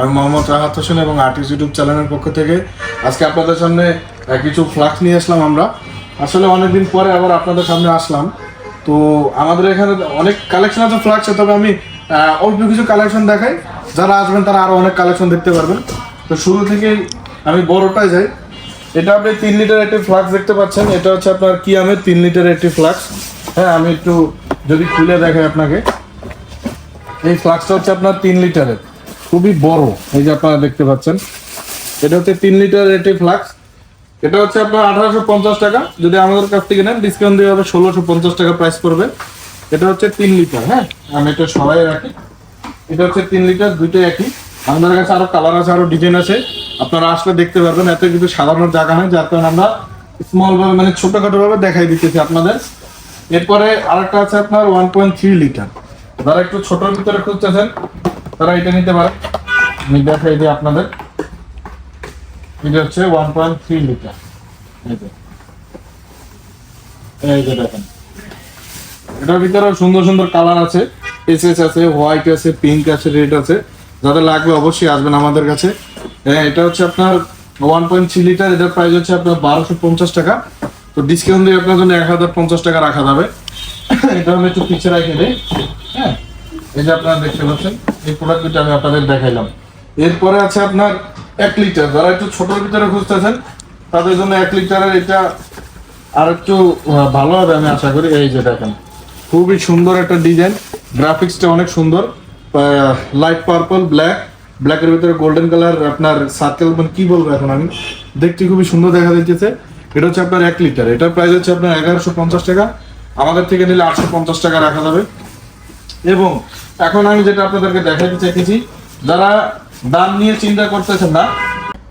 আমি মোহাম্মদ রাহাত হোসেন এবং artist YouTube চ্যানেলের পক্ষ থেকে আজকে আপনাদের সামনে কিছু ফ্লাক্স নিয়ে আসলাম আমরা। আসলে অনেকদিন পরে আবার আপনাদের সামনে আসলাম। তো আমাদের এখানে অনেক কালেকশন আছে ফ্লাক্সে তবে আমি অল্প কিছু কালেকশন দেখাই। যারা আসবেন তারা আরও অনেক কালেকশন দেখতে পারবেন। তো শুরু থেকেই আমি বড়টাই যাই। এটা আপনি তিন লিটার একটি ফ্লাক্স দেখতে পাচ্ছেন। এটা হচ্ছে আপনার কিয়ামের তিন লিটার একটি ফ্লাক্স হ্যাঁ আমি একটু যদি খুলে দেখাই আপনাকে। এই ফ্লাক্সটা হচ্ছে আপনার তিন লিটারের। খুবই বড়, এই যে আপনারা দেখতে পাচ্ছেন। এটা হচ্ছে তিন লিটার একটি ফ্লাক্স। এটা হচ্ছে আপনার আঠারোশো পঞ্চাশ টাকা। যদি আমাদের কাছ থেকে নেন ডিসকাউন্ট দিয়ে হবে ষোলোশো পঞ্চাশ টাকা প্রাইস পড়বে। এটা হচ্ছে তিন লিটার হ্যাঁ? আমি এটা সবাই রাখি। এটা হচ্ছে তিন লিটার, দুইটাই একই। আমাদের কাছে আরও কালার আছে, আরও ডিজাইন আছে। আপনারা আসলে দেখতে পারবেন, এত কিন্তু সাধারণ জায়গা হয় যার কারণে আমরা স্মল ভাবে মানে ছোটখাটো ভাবে দেখাই দিতেছি আপনাদের। এরপরে আরেকটা আছে আপনার ওয়ান পয়েন্ট থ্রি লিটার। যারা একটু ছোটোর ভিতরে খুঁজতেছেন তারা এটা নিতে পারে। দেখাই দিই আপনাদের। এটা হচ্ছে ওয়ান পয়েন্ট থ্রি লিটার এই যে। দেখেন। এটার ভিতরে সুন্দর সুন্দর কালার আছে। এসএস আছে হোয়াইট আছে পিঙ্ক আছে রেড আছে। যাদের লাগবে অবশ্যই আসবেন আমাদের কাছে। হ্যাঁ এটা হচ্ছে আপনার ওয়ান পয়েন্ট থ্রি লিটার এটার প্রাইস হচ্ছে আপনার বারোশো পঞ্চাশ টাকা। তো ডিসকাউন্ট দিয়ে আপনার জন্য এক হাজার পঞ্চাশ টাকা রাখা যাবে। এটা আমি একটু পিছিয়ে রাখি দিই। হ্যাঁ এই যে আপনারা দেখতে পাচ্ছেন। এই প্রোডাক্ট দুটো আমি আপনাদের দেখাইলাম। এরপরে আছে আপনার এক লিটার যারা একটু ছোটোর ভিতরে খুঁজতেছেন, তাদের জন্য এক লিটারের এটা আর একটু ভালো হবে আমি আশা করি। এই যে দেখেন, খুবই সুন্দর একটা ডিজাইন গ্রাফিক্সটা অনেক সুন্দর। লাইট পার্পল ব্ল্যাক ব্ল্যাকের ভিতরে গোল্ডেন কালার আপনার সার্কেল মানে কি বলব এখন আমি? দেখতে খুবই সুন্দর দেখা যাচ্ছে এটা হচ্ছে আপনার এক লিটার এটার প্রাইস হচ্ছে আপনার এগারোশো পঞ্চাশ টাকা। আমাদের থেকে নিলে আটশো পঞ্চাশ টাকা রাখা যাবে। এবং এখন আমি যেটা আপনাদেরকে দেখাতে চাইতেছি, যারা দাম নিয়ে চিন্তা করতেছেন না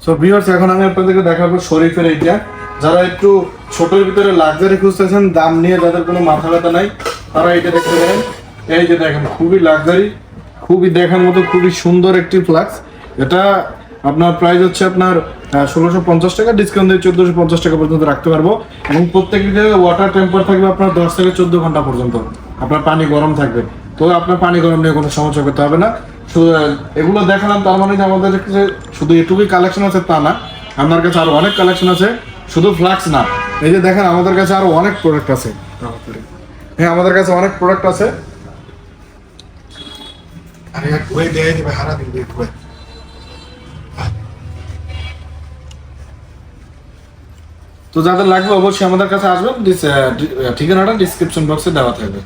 সো ভিউয়ার্স এখন আমি আপনাদেরকে দেখাবো শরীফের এইটা। যারা একটু ছোটের ভিতরে লাক্সারি খুঁজতেছেন, দাম নিয়ে যাদের কোনো মাথা ব্যথা নাই, তারা এটা দেখতে পারেন। এই যে দেখেন, খুবই লাক্সারি খুবই দেখার মতো, খুবই সুন্দর একটি ফ্লাক্স এটা আপনার প্রাইস হচ্ছে আপনার ষোলোশো পঞ্চাশ টাকা ডিসকাউন্ট দিয়ে চোদ্দোশো পঞ্চাশ টাকা পর্যন্ত রাখতে পারব। এবং প্রত্যেক ওয়াটার টেম্পার থাকবে আপনার দশ থেকে চোদ্দ ঘণ্টা পর্যন্ত। আপনার পানি গরম থাকবে। তো আপনার পানি গরম নিয়ে কোনো সমস্যা করতে হবে না। শুধু এগুলো দেখালাম, তার মানে আমাদের কাছে শুধু এটুকুই কালেকশন আছে তা না, আপনার কাছে আরও অনেক কালেকশন আছে, শুধু ফ্লাক্স না। এই যে দেখেন, আমাদের কাছে আরও অনেক প্রোডাক্ট আছে। হ্যাঁ আমাদের কাছে অনেক প্রোডাক্ট আছে। দেয় তো যাদের লাগবে, অবশ্যই আমাদের কাছে আসবেন। ঠিকানাটা ডিসক্রিপশন বক্সে দেওয়া থাকবে।